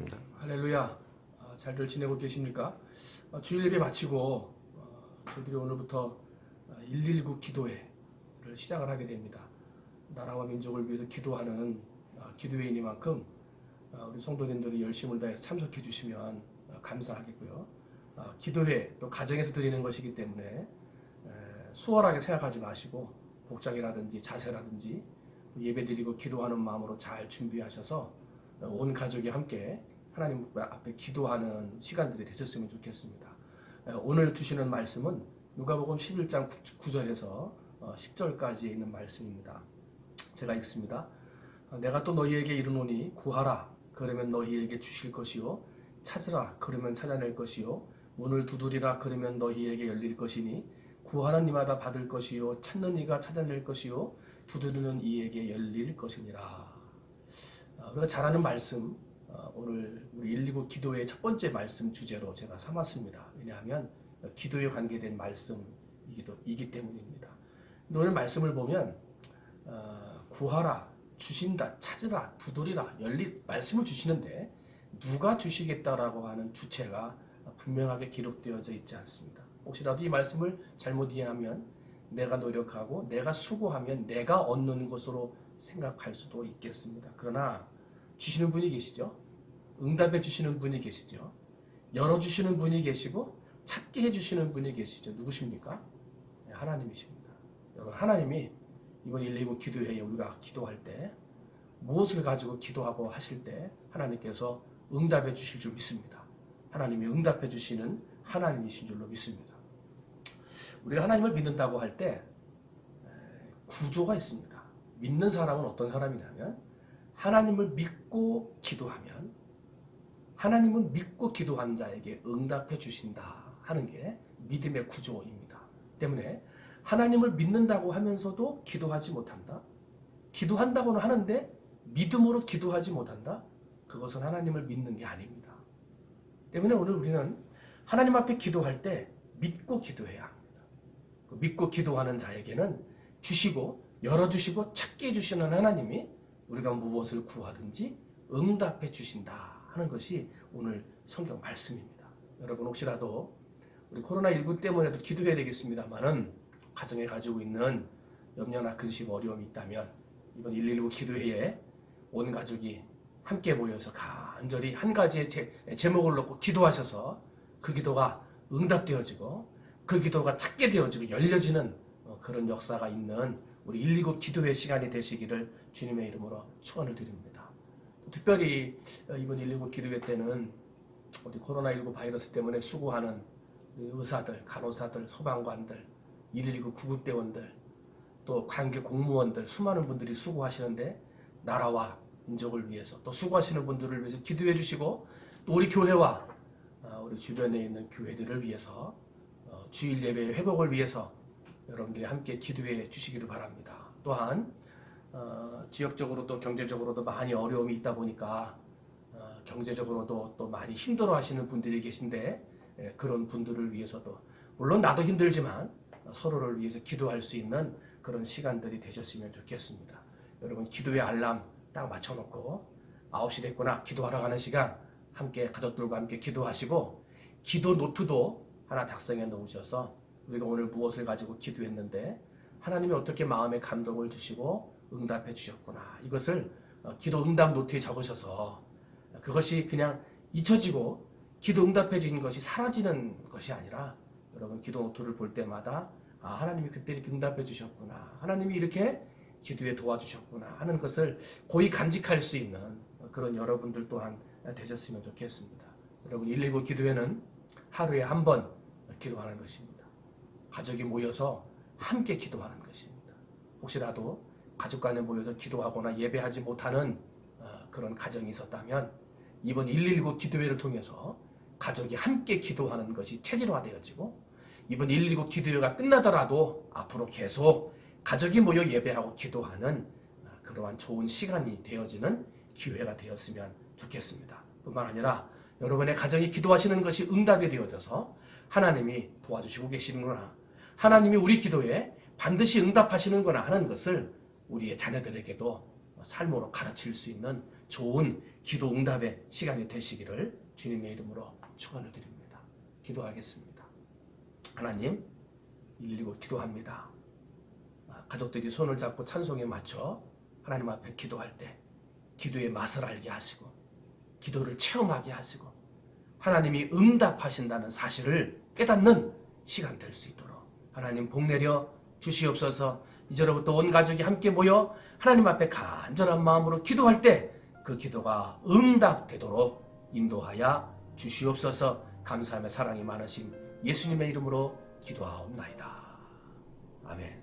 하겠습니다. 할렐루야. 아, 잘들 지내고 계십니까? 아, 주일 예배 마치고 어, 저희들이 오늘부터 아, 119 기도회를 시작을 하게 됩니다. 나라와 민족을 위해서 기도하는 아, 기도회이니만큼 아, 우리 성도님들이 열심을 다해 참석해 주시면 아, 감사하겠고요. 아, 기도회 또 가정에서 드리는 것이기 때문에 에, 수월하게 생각하지 마시고 복장이라든지 자세라든지 예배 드리고 기도하는 마음으로 잘 준비하셔서 온 가족이 함께 하나님 앞에 기도하는 시간들이 되셨으면 좋겠습니다. 에, 오늘 주시는 말씀은 누가복음 11장 9절에서 10절까지 있는 말씀입니다. 제가 읽습니다. 어, 내가 또 너희에게 이르노니 구하라 그러면 너희에게 주실 것이요 찾으라 그러면 찾아낼 것이요 문을 두드리라 그러면 너희에게 열릴 것이니 구하는 이마다 받을 것이요 찾는 이가 찾아낼 것이요 두드리는 이에게 열릴 것이니라. 어, 우리가 잘 아는 말씀 어, 오늘 우리 119 기도의 첫 번째 말씀 주제로 제가 삼았습니다. 왜냐하면 기도에 관계된 말씀이기도 이기 때문입니다. 오늘 말씀을 보면 어, 구하라 주신다 찾으라 두드리라 열리 말씀을 주시는데 누가 주시겠다라고 하는 주체가 분명하게 기록되어져 있지 않습니다. 혹시라도 이 말씀을 잘못 이해하면 내가 노력하고 내가 수고하면 내가 얻는 것으로 생각할 수도 있겠습니다. 그러나 주시는 분이 계시죠. 응답해 주시는 분이 계시죠. 열어주시는 분이 계시고 찾게 해주시는 분이 계시죠. 누구십니까? 네, 하나님이십니다. 여러분 하나님이 이번 119 기도회에 우리가 기도할 때 무엇을 가지고 기도하고 하실 때 하나님께서 응답해 주실 줄 믿습니다. 하나님이 응답해 주시는 하나님이신 줄로 믿습니다. 우리가 하나님을 믿는다고 할 때 구조가 있습니다. 믿는 사람은 어떤 사람이냐면 하나님을 믿 고 기도하면 하나님은 믿고 기도한 자에게 응답해 주신다 하는 게 믿음의 구조입니다. 때문에 하나님을 믿는다고 하면서도 기도하지 못한다. 기도한다고는 하는데 믿음으로 기도하지 못한다. 그것은 하나님을 믿는 게 아닙니다. 때문에 오늘 우리는 하나님 앞에 기도할 때 믿고 기도해야 합니다. 그 믿고 기도하는 자에게는 주시고 열어주시고 찾게 해주시는 하나님이 우리가 무엇을 구하든지 응답해 주신다 하는 것이 오늘 성경 말씀입니다. 여러분 혹시라도 우리 코로나19 때문에도 기도해야 되겠습니다만은 가정에 가지고 있는 염려나 근심 어려움이 있다면 이번 119 기도회에 온 가족이 함께 모여서 간절히 한 가지의 제, 제목을 놓고 기도하셔서 그 기도가 응답되어지고 그 기도가 찾게 되어지고 열려지는 어, 그런 역사가 있는 우리 119 기도회 시간이 되시기를 주님의 이름으로 축원을 드립니다. 특별히 어, 이번 119 기도회 때는 우리 코로나19 바이러스 때문에 수고하는 의사들, 간호사들, 소방관들, 119 구급대원들, 또 관계 공무원들 수많은 분들이 수고하시는데 나라와 민족을 위해서 또 수고하시는 분들을 위해서 기도해 주시고 또 우리 교회와 어, 우리 주변에 있는 교회들을 위해서 어, 주일 예배의 회복을 위해서 여러분들이 함께 기도해 주시기를 바랍니다. 또한 어, 지역적으로 또 경제적으로도 많이 어려움이 있다 보니까 어, 경제적으로도 또 많이 힘들어 하시는 분들이 계신데 예, 그런 분들을 위해서도 물론 나도 힘들지만 서로를 위해서 기도할 수 있는 그런 시간들이 되셨으면 좋겠습니다. 여러분 기도의 알람 딱 맞춰놓고 9시 됐구나 기도하러 가는 시간 함께 가족들과 함께 기도하시고 기도 노트도 하나 작성해 놓으셔서 우리가 오늘 무엇을 가지고 기도했는데 하나님이 어떻게 마음에 감동을 주시고 응답해 주셨구나 이것을 어, 기도 응답 노트에 적으셔서 그것이 그냥 잊혀지고 기도 응답해 주신 것이 사라지는 것이 아니라 여러분 기도 노트를 볼 때마다 아 하나님이 그때 이렇게 응답해 주셨구나 하나님이 이렇게 기도에 도와주셨구나 하는 것을 고이 간직할 수 있는 그런 여러분들 또한 되셨으면 좋겠습니다. 여러분 119 기도회는 하루에 한 번 기도하는 것입니다. 가족이 모여서 함께 기도하는 것입니다. 혹시라도 가족 간에 모여서 기도하거나 예배하지 못하는 어, 그런 가정이 있었다면 이번 119 기도회를 통해서 가족이 함께 기도하는 것이 체질화되어지고 이번 119 기도회가 끝나더라도 앞으로 계속 가족이 모여 예배하고 기도하는 아, 그러한 좋은 시간이 되어지는 기회가 되었으면 좋겠습니다. 뿐만 아니라 여러분의 가정이 기도하시는 것이 응답이 되어져서 하나님이 도와주시고 계시는구나. 하나님이 우리 기도에 반드시 응답하시는구나 하는 것을 우리의 자녀들에게도 삶으로 가르칠 수 있는 좋은 기도 응답의 시간이 되시기를 주님의 이름으로 축원을 드립니다. 기도하겠습니다. 하나님 119 기도합니다. 아, 가족들이 손을 잡고 찬송에 맞춰 하나님 앞에 기도할 때 기도의 맛을 알게 하시고 기도를 체험하게 하시고 하나님이 응답하신다는 사실을 깨닫는 시간 될 수 있도록 하나님 복 내려 주시옵소서 이제로부터 온 가족이 함께 모여 하나님 앞에 간절한 마음으로 기도할 때 그 기도가 응답되도록 인도하여 주시옵소서 감사하며 사랑이 많으신 예수님의 이름으로 기도하옵나이다. 아멘.